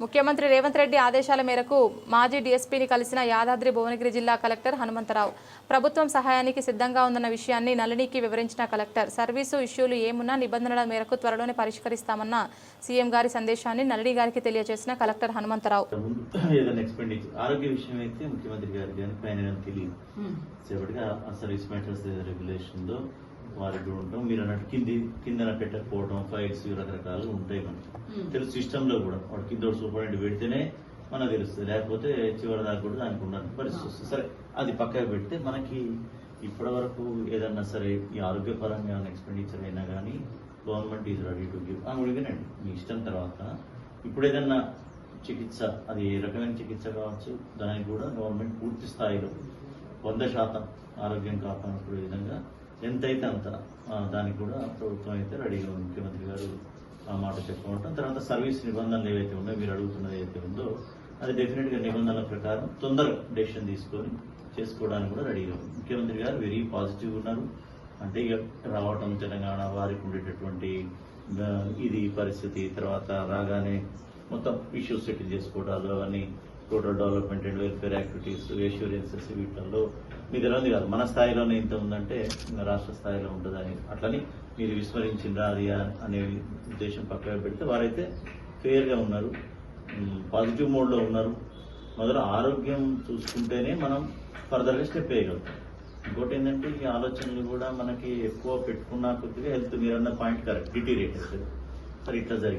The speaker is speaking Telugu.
ముఖ్యమంత్రి రేవంత్ రెడ్డి ఆదేశాల మేరకు మాజీ డీఎస్పీని కలిసిన యాదాద్రి భువనగిరి జిల్లా కలెక్టర్ హనుమంతరావు ప్రభుత్వం సహాయానికి సిద్ధంగా ఉందన్న విషయాన్ని నళినికి వివరించిన కలెక్టర్. సర్వీసు ఇష్యూలు ఏమున్నా నిబంధనల మేరకు త్వరలోనే పరిష్కరిస్తామన్న సీఎం గారి సందేశాన్ని నళిని గారికి తెలియజేసిన కలెక్టర్ హనుమంతరావు. ఆరోగ్య విషయం అయితే ముఖ్యమంత్రి గారికి కానీ పైన ఏమైనా తెలియదు. వారికి కూడా ఉంటాం మీరు అన్నట్టు కింది కిందన పెట్టకపోవడం ఫైల్స్ రకరకాలు ఉంటాయి మనకి. తెలుసు సిస్టమ్లో కూడా వాడు కింద సూపరింటెండెంట్ పెడితేనే మనకు తెలుస్తుంది. లేకపోతే చివరి దాకా కూడా దానికి ఉండాలి పరిస్థితి వస్తుంది. సరే అది పక్కకు పెడితే మనకి ఇప్పటి వరకు ఏదన్నా సరే ఈ ఆరోగ్యపరంగా ఎక్స్పెండిచర్ అయినా కానీ government is ready to give అడిగినండి మీ ఇష్టం తర్వాత. ఇప్పుడు ఏదన్నా చికిత్స అది ఏ రకమైన చికిత్స కావచ్చు? దానికి కూడా గవర్నమెంట్ పూర్తి స్థాయిలో వంద శాతం ఆరోగ్యం కాపాడుకునే విధంగా ఎంతైతే అంత దానికి కూడా ప్రభుత్వం అయితే రెడీగా ముఖ్యమంత్రి గారు ఆ మాట చెప్పుకుంటాం తర్వాత సర్వీస్ నిబంధనలు ఏవైతే ఉన్నాయో మీరు అడుగుతున్నది ఏదైతే ఉందో అది డెఫినెట్గా నిబంధనల ప్రకారం తొందరగా డెసిషన్ తీసుకొని చేసుకోవడానికి కూడా రెడీగా ఉంది. ముఖ్యమంత్రి గారు వెరీ పాజిటివ్ ఉన్నారు. అంటే ఇక రావటం తెలంగాణ వారికి ఉండేటటువంటి ఇది పరిస్థితి తర్వాత రాగానే మొత్తం ఇష్యూస్ సెటిల్ చేసుకోవడాలు అవన్నీ total development and welfare activities assurances వీటిల్లో మీ ఉంది కాదు మన స్థాయిలోనే ఇంత ఉందంటే రాష్ట్ర స్థాయిలో ఉంటుందని అట్లని మీరు విస్మరించిన అది అనే ఉద్దేశం పక్కన పెడితే వారైతే ఫెయిర్గా ఉన్నారు. పాజిటివ్ మోడ్లో ఉన్నారు. మొదలు ఆరోగ్యం చూసుకుంటేనే మనం ఫర్దర్గా స్టెప్ వేయగలుగుతాం. ఇంకోటి ఏంటంటే ఈ ఆలోచనలు కూడా మనకి ఎక్కువ పెట్టుకున్న కొద్దిగా హెల్త్ మీరన్న పాయింట్ కరెక్ట్ డిటీరేట్ అవుతుంది సరే ఇట్లా జరిగింది.